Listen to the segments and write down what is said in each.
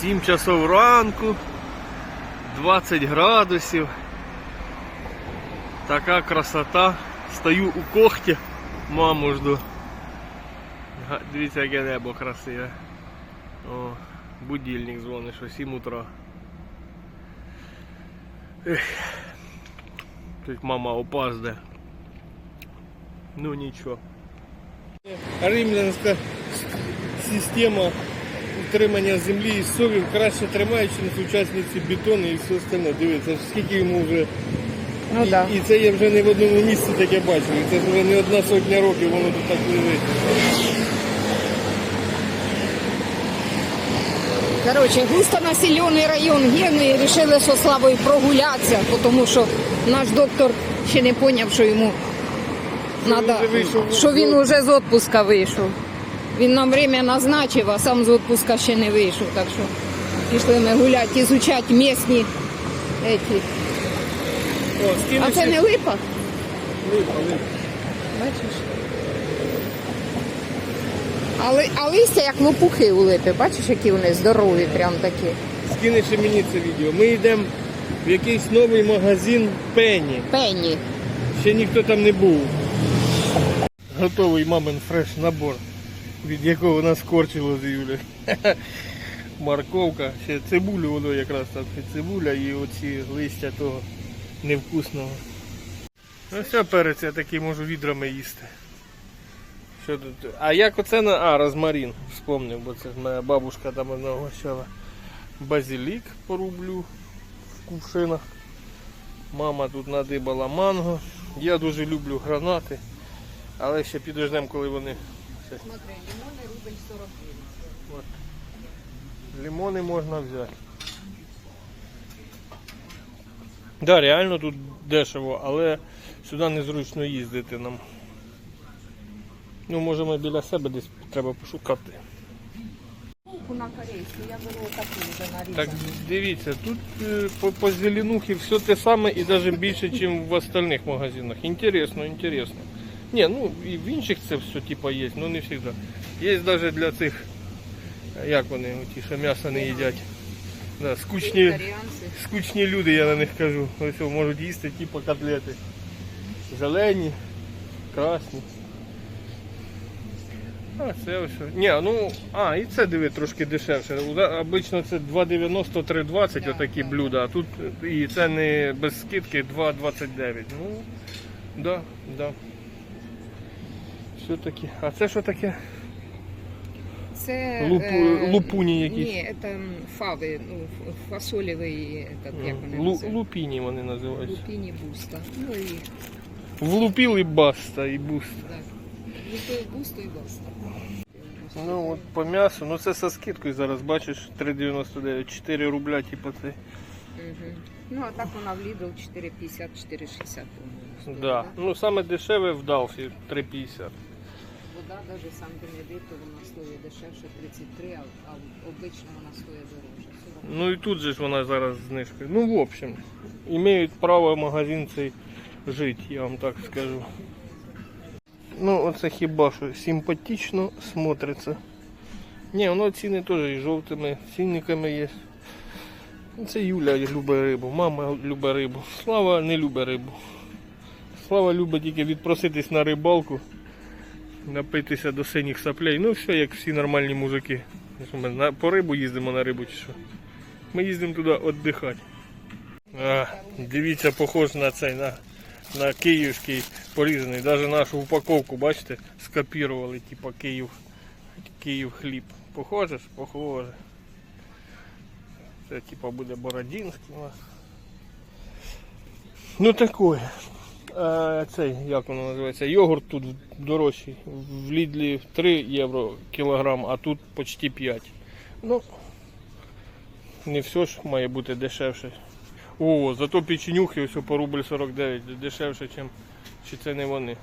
7 часов ранку, 20 градусів. Така красота. Стою у когті, маму жду. Дивіться, яке небо красиве. О, будильник дзвонить, що 7 утра. Ех. Тут мама опазде. Ну нічого. Римлянська система утримання землі і совів краще тримає, ніж сучасні ці бетони і все остальне. Дивіться, скільки йому вже. Ну і, да. і це я вже не в одному місці таке бачив. І Це вже не одна сотня років воно тут так лежить. Короче, густонаселений район Гени і вирішили з Славою прогулятися, тому що наш доктор ще не зрозумів, що йому вже що він вже з відпуска вийшов. Він нам время назначив, а сам з відпуска ще не вийшов. Так що пішли ми гуляти, ізучати місні. Еті. О, скинувся. А це не липа? Липа, липа. Бачиш? А, ли- а листя як лопухи у липи, бачиш, які вони здорові, прям такі. Скинеш і мені це відео. Ми йдемо в якийсь новий магазин Пенні. Пенні. Ще ніхто там не був. Готовий мамин фреш набор, від якого нас корчило з Юлі. Морковка, ще цибулю воно якраз там цибуля і оці листя того невкусного. Ну все, перець я такий можу відрами їсти. Що тут? А як оце на. А, розмарин, вспомнив, бо це моя бабушка там мене гощала. Базилік порублю в кувшинах. Мама тут надибала манго. Я дуже люблю гранати, але ще підождемо, коли вони. Смотри, лимони рубль 40 гривень. Лимони можна взяти. Да, реально тут дешево, але сюди незручно їздити нам. Ну, може ми біля себе десь треба пошукати. На корейську, я беру таку вже нарізану. Так дивіться, тут е, по, по зеленухі все те саме і навіть більше, ніж в остальних магазинах. Інтересно, інтересно. Ні, ну і в інших це все типа є, але не завжди. Є навіть для цих, як вони, ті, що м'ясо не їдять. Да, скучні, скучні люди, я на них кажу. Ось можуть їсти типу котлети. Зелені, красні. А, це ось. Ні, ну, а, і це диви трошки дешевше. Обично це 2,90 3,20 отакі блюда, а тут і це не без скидки 2,29. Ну, да, да. Все таки. А це що таке? Це Луп- е, лупуні якісь? Ні, це фави, ну, ф- фасолєвий, этот, як вони Лу, називаються? лупіні вони називаються. Лупіні буста. Ну і Влупили баста і буста. так. Лупив бусту і баста. Ну от по м'ясу, ну це со скидкою зараз, бачиш, 3,99, 4 рубля, типу це. Угу. Ну, а так вона в Lidl 4,50, 4,60, по-моєму. стоїть, Да. Ну саме дешеве в Далфі 3,50. Вода, навіть сам Бенедикт, вона стоїть дешевше 33, а, обично вона стоїть дорожче. 40. Ну і тут же ж вона зараз з знижкою. Ну, в общем, імеють право магазин цей жити, я вам так скажу. Ну, оце хіба що симпатично смотриться. Ні, воно ціни теж і жовтими цінниками є. Ну, Це Юля любить рибу, мама любить рибу. Слава не любить рибу. Слава любить тільки відпроситись на рибалку, напитися до синіх саплей. Ну все, як всі нормальні мужики. Ми по рибу їздимо на рибу чи що. Ми їздимо туди віддихати. А, дивіться, похож на цей, на, на київський порізаний. Навіть нашу упаковку, бачите, скопірували, типа Київ, Київ хліб. Похоже ж? Похоже. Це типа буде Бородінський у нас. Ну такое. А, цей, як воно називається? Йогурт тут дорожчий. В Лідлі 3 євро кілограм, а тут почти 5. Ну, не все ж має бути дешевше. О, зато печенюхи ось по рубль 49 дешевше, чим чи це не вони.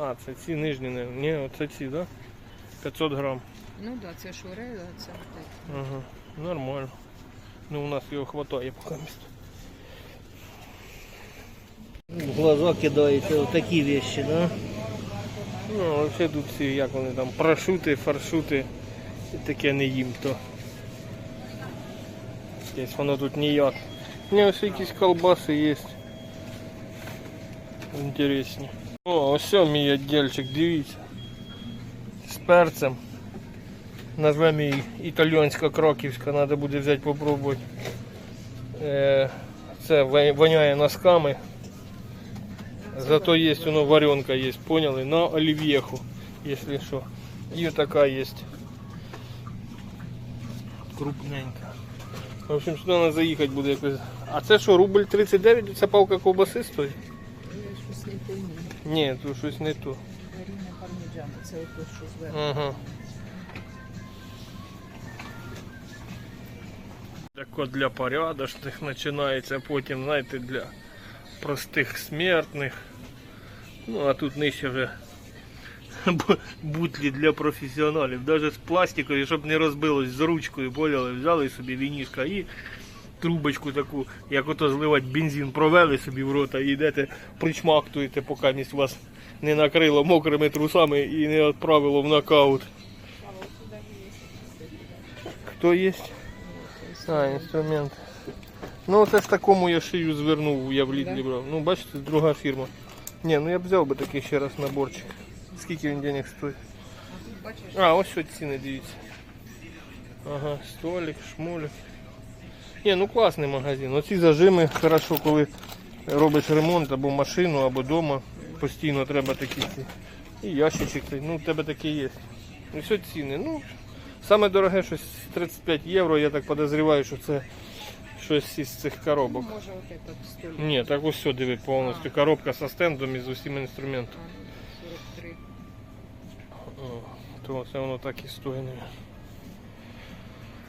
А, це ці нижні, не. Ні, оце ці, да? 500 грам. Ну так, да, це шуре, а це так. Ага, нормально. Ну, у нас його хватає поки місто. В глаза кидаються такі вещи, да? Ну, взагалі тут ці, як вони там, прошути, фаршути. Таке не їм то. Якщо воно тут ніяк. Ні, ось якісь колбаси є. Інтересні. О, ось мій віддільчик, дивіться. З перцем. Назвемо її італьянська кроківська, треба буде взяти попробувати. Е, Це воняє носками. Зато є воно варенка є, поняли? На олів'єху, якщо що. І така є. Крупненька. В общем, сюди треба заїхати буде якось. А це що, рубль 39? Це палка ковбаси стоїть? Щось не пойму. Ні, тут щось не то. Варіне парміджано, це ото, що зверху. Ага. Так от для порядочних починається, потім, знаєте, для простих смертних. Ну, а тут нижче вже бутлі для професіоналів. Навіть з пластикою, щоб не розбилось з ручкою, поняли, взяли собі вінішка і трубочку таку, як ото зливати бензин, провели собі в рота і йдете, причмактуєте, поки місь вас не накрило мокрими трусами і не відправило в нокаут. Хто є? А, інструмент. Ну це ж такому я шию звернув, я в Лідлі брав. Ну бачите, друга фірма. Ні, ну я б взяв би такий ще раз наборчик. Скільки він денег стоїть? А, ось що ціни дивіться. Ага, столик, шмулик. Ні, ну класний магазин. Оці зажими хорошо, коли робиш ремонт або машину, або вдома. Постійно треба такі ці. І ящичок, ну в тебе таке є. І все ціни. Ну, саме дороге щось 35 євро, я так подозріваю, що це щось із цих коробок. може от этот столик. Ні, так ось все диви повністю. Коробка со стендом і з усім інструментом. А, ну, 43. О, То це воно так і стоїть. наверно.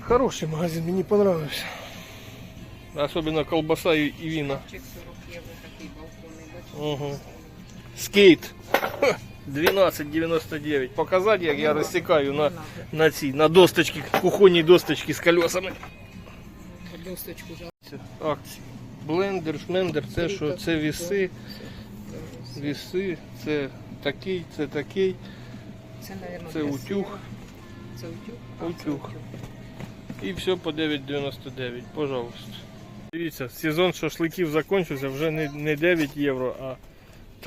Хороший магазин, мені понравився. Особливо колбаса і і віна. Чек 40 євро, такий балконний, бачиш? Угу. Скейт. Ха, 12,99. Показати, як я розсікаю на, на цій, на досточки, кухонній досточки з колесами. Досточку жал. Акції. Блендер, шмендер, це що? Це віси, віси, це такий, це такий, Це, наверное, це утюг. Це утюг? А, Утюг. І все по 9,99, пожалуйста. Дивіться, сезон шашликів закінчився, вже не, не 9 євро, а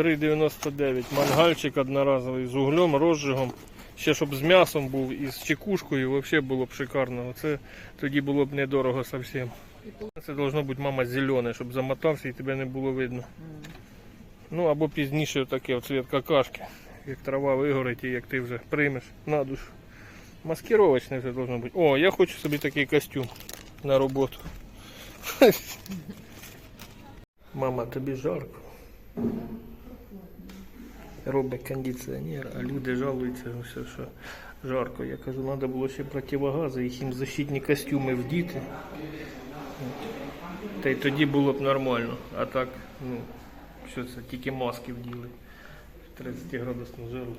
3,99. Мангальчик одноразовий з углем, розжигом. Ще щоб з м'ясом був і з чекушкою, взагалі було б шикарно. Це тоді було б недорого зовсім. Це должно бути мама зелене, щоб замотався і тебе не було видно. Ну або пізніше таке цвіт какашки, як трава вигорить і як ти вже приймеш на душу. Маскировочне вже должно бути. О, я хочу собі такий костюм на роботу. Мама, тобі жарко. Робить кондиціонер, а люди жалуються, все, що жарко. Я кажу, треба було ще противогази, їх їм защитні костюми вдіти. Та й тоді було б нормально. А так, ну, що це, тільки маски вділи. 30 градусну жару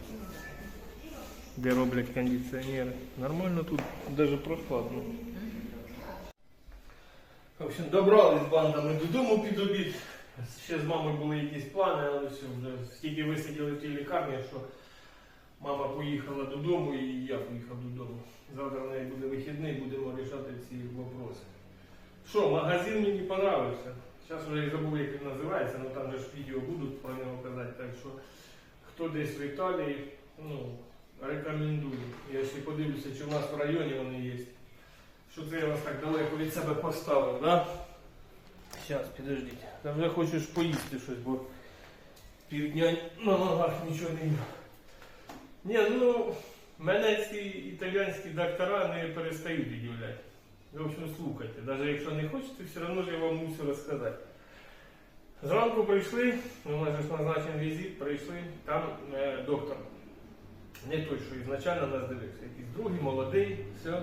де роблять кондиціонери. Нормально тут, навіть прохладно. В общем, добрались з бандами додому під обід. Ще з мамою були якісь плани, але все, вже стільки висиділи в тій лікарні, що мама поїхала додому і я поїхав додому. Завтра в неї буде вихідний, будемо вирішати ці вопроси. Що, магазин мені понравився. Зараз вже і забув, як він називається, але там же ж відео будуть про нього казати. Так що хто десь в Італії, ну, рекомендую. Я ще подивлюся, чи в нас в районі вони є. Що це я вас так далеко від себе поставив, да? Зараз, підождіть. Та вже хочеш поїсти щось, бо півдня на ногах нічого не їм. Ні, ну, мене ці італійські доктора не перестають удивляти. В общем, слухайте, навіть якщо не хочете, все одно ж я вам мусю розказати. Зранку прийшли, у нас ж назначений візит, прийшли, там е, доктор. Не той, що ізначально нас дивився, якийсь другий, молодий, все.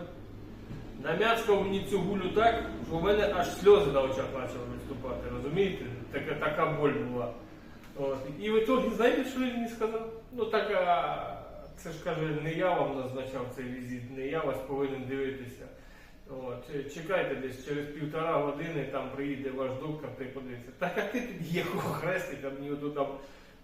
Нам'яцкав мені цю гулю так, що в мене аж сльози на очах почали виступати, розумієте? Така, така боль була. От. І в ітогі, знаєте, що він мені сказав? Ну так, а, це ж каже, не я вам назначав цей візит, не я вас повинен дивитися. От. Чекайте десь через півтора години там приїде ваш доктор й подивиться. Так а ти тоді якого хрестика мені отут там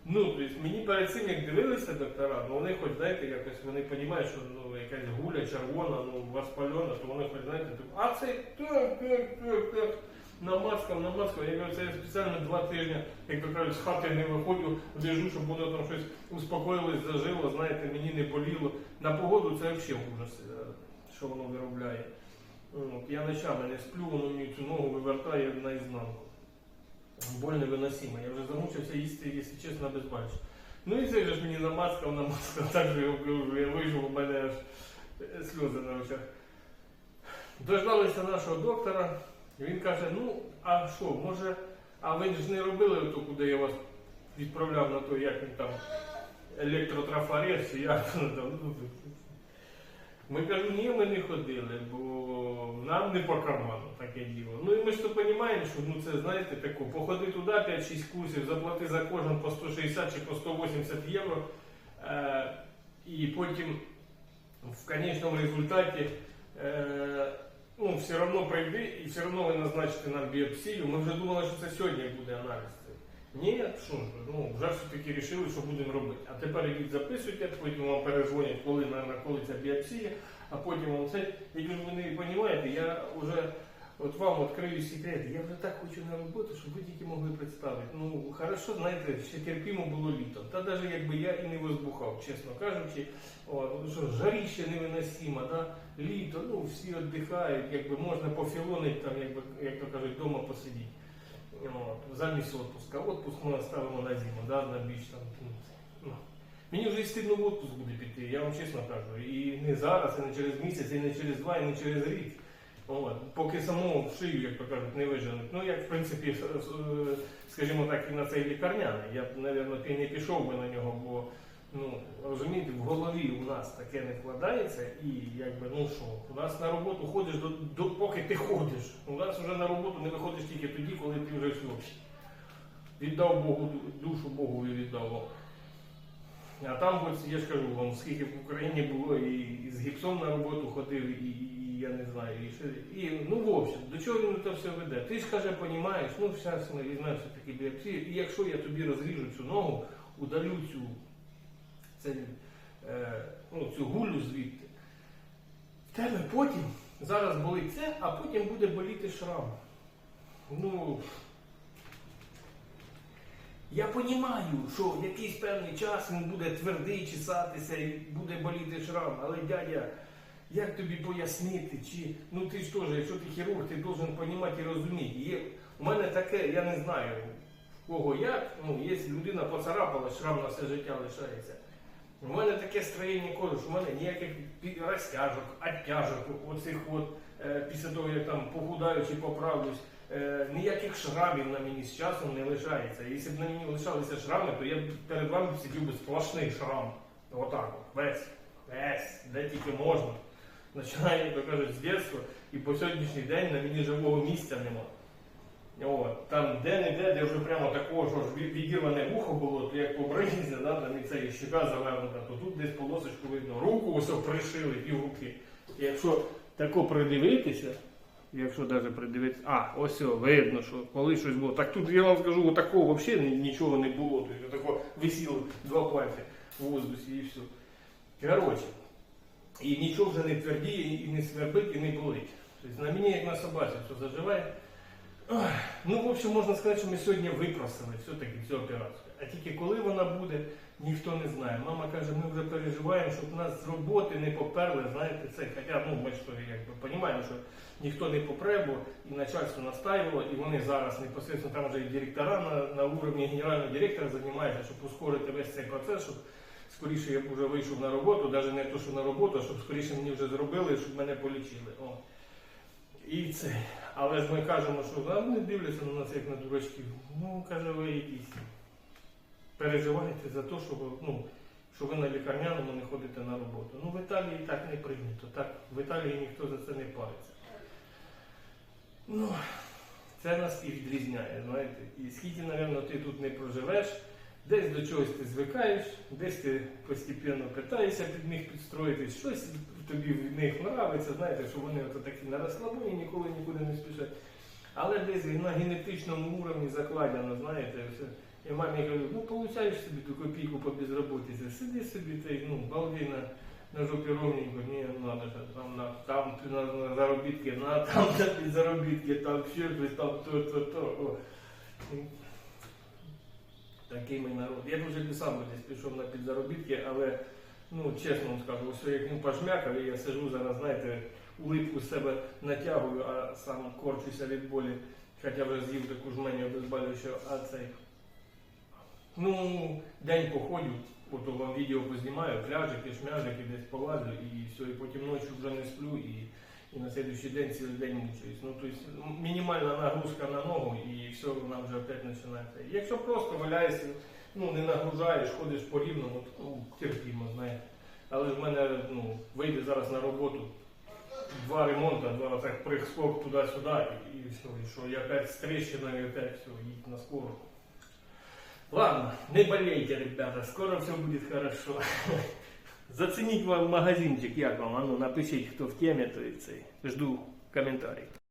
Ну, тобто мені перед цим, як дивилися доктора, ну вони хоч, знаєте, якось вони розуміють, що ну, якась гуля червона, ну, воспальона, то вони хоч, знаєте, типу, а це так, так, так, так. Намазкав, намазкав. Я кажу, це я спеціально два тижні, як то кажуть, з хати не виходжу, лежу, щоб воно там щось успокоїлось, зажило, знаєте, мені не боліло. На погоду це взагалі ужас, е, що воно виробляє. От, я ночами не сплю, воно мені цю ногу вивертає наізнанку. Боль невиносима. Я вже замучився їсти, якщо чесно, без бачу. Ну і це ж мені намазкав, намазкав, так же я кажу, я вийшов, у мене аж е, сльози на очах. Дождалися нашого доктора, він каже, ну, а що, може, а ви ж не робили то, куди я вас відправляв на той, як він там, електротрафарез, як ну, Ми кажу, ні, ми не ходили, бо нам не по карману таке діло. Ну і ми ж то розуміємо, що ну це знаєте тако, походи туди 5-6 курсів, заплати за кожен по 160 чи по 180 євро. Е, і потім в конечному результаті е, ну, все одно прийди і все одно ви назначите нам біопсію. Ми вже думали, що це сьогодні буде аналіз. Ні, що ж, ну вже все-таки вирішили, що будемо робити. А тепер ідіть записуйте, потім вам перезвонять, коли на коли ця біопсія, а потім вам це. Я кажу, ви не розумієте, я вже от вам відкрию секрет. Я вже так хочу на роботу, щоб ви тільки могли представити. Ну, хорошо, знаєте, ще терпімо було літом. Та навіть якби я і не возбухав, чесно кажучи, О, ну що жаріще невиносимо, да? літо, ну всі віддихають, якби можна пофілонити, там, якби, як то кажуть, вдома посидіти. От, замість отпуска. Отпуск ми ставимо на зиму, да, на біч там. Ну. Мені вже і стидно в отпуск буде піти, я вам чесно кажу. І не зараз, і не через місяць, і не через два, і не через рік. От. Поки самому в шию, як то кажуть, не виженуть. Ну, як в принципі, с- е, скажімо так, і на цей лікарняний. Я б, мабуть, і не пішов би на нього, бо ну, розумієте, в голові у нас таке не вкладається, і якби, ну що, у нас на роботу ходиш до, до поки ти ходиш. У нас вже на роботу не виходиш тільки тоді, коли ти вже все. Віддав Богу душу Богу і віддав. А там, ось, я ж кажу вам, скільки в Україні було, і, і з гіпсом на роботу ходив, і, і я не знаю, і, ще- і ну в общем, до чого він це все веде? Ти ж каже, понімаєш, ну зараз ми візьмемо все-таки біопсію, і якщо я тобі розріжу цю ногу, удалю цю, це, е, ну, цю гулю звідти, в тебе потім зараз болить це, а потім буде боліти шрам. Ну, я розумію, що якийсь певний час він буде твердий чесатися і буде боліти шрам, але дядя, як тобі пояснити, чи ну ти ж теж, якщо ти хірург, ти должен розуміти і розуміти. Є, у мене таке, я не знаю в кого як, ну, є людина поцарапала, шрам на все життя лишається. У мене таке строєння що в мене ніяких розтяжок, оттяжок, оцих от, е, після того, як там похудаю чи поправлюсь, е, ніяких шрамів на мені з часом не лишається. Якщо б на мені лишалися шрами, то я б перед вами сидів би сплошний шрам. Отак от, весь, весь, де тільки можна. Починає, як то кажуть, з дитинства, і по сьогоднішній день на мені живого місця нема. От, там де-не-де, де вже прямо такого, що ж відірване вухо було, то як побризне, да, там і це і щека завернута, то тут десь полосочку видно, руку ось пришили, пів руки. Якщо тако придивитися, якщо навіть придивитися, а, ось о, видно, що коли щось було. Так тут я вам скажу, такого взагалі нічого не було. Тобто тако висіло два пальці в воздусі і все. Коротше, і нічого вже не твердіє, і не свербить, і не болить. Тобто на мені, як на собаці, все заживає. Ну, в общем, можна сказати, що ми сьогодні випросили все-таки цю операцію. А тільки коли вона буде, ніхто не знає. Мама каже, ми вже переживаємо, щоб нас з роботи не поперли, знаєте, це. Хоча ну, ми ж розуміємо, що ніхто не попре, бо і начальство настаювало, і вони зараз непосередньо там вже і директора на, на уровні генерального директора займаються, щоб ускорити весь цей процес, щоб скоріше я вже вийшов на роботу, навіть не то, що на роботу, а щоб скоріше мені вже зробили, щоб мене полічили. О. І це. Але ж ми кажемо, що вони дивляться на нас як на дурачків. Ну, каже, ви якісь переживаєте за те, що ви, ну, що ви на лікарняному не ходите на роботу. Ну, в Італії так не прийнято. Так, в Італії ніхто за це не париться. Ну, це нас і відрізняє, знаєте. І скільки, напевно, ти тут не проживеш, десь до чогось ти звикаєш, десь ти постійно питаєшся під них підстроїтись, щось тобі в них подобається, знаєте, що вони ото такі на розслабоні, ніколи нікуди не спішать. Але десь на генетичному уровні закладено, знаєте, все. Я мамі кажу, ну получаєш собі ту копійку по безработиці, сиди собі, ти, ну, балди на, на жопі ровненько, ні, надо ж, там, на, там на, на заробітки, на, там заробітки, там щось, там то, то, то. Такий ми народ. Я дуже сам десь пішов на підзаробітки, але ну, чесно вам скажу, ось як він пожмякав, і я сижу зараз, знаєте, улипку з себе натягую, а сам корчуся від болі, хоча вже з'їв таку жменю обезболюючого, а цей. Ну, день походю, ото вам відео познімаю, пляжики, шмяжики, десь полазю і все, і потім ночі вже не сплю і, і на слідуючий день цілий день мучаюсь. Ну, тобто мінімальна нагрузка на ногу і все, вона вже опять починається. Якщо просто валяєшся, ну не нагружаєш, ходиш по рівному, то ну, терпімо, знаєте. Але в мене ну, вийде зараз на роботу два ремонти, два так прискок туди-сюди, і, все, і що, я опять з і опять все, їдь на скору. Ладно, не болейте, ребята, скоро все будет хорошо. Заценить вам магазинчик, як вам, а ну напишіть, хто в темі, то і цей. Жду коментарів.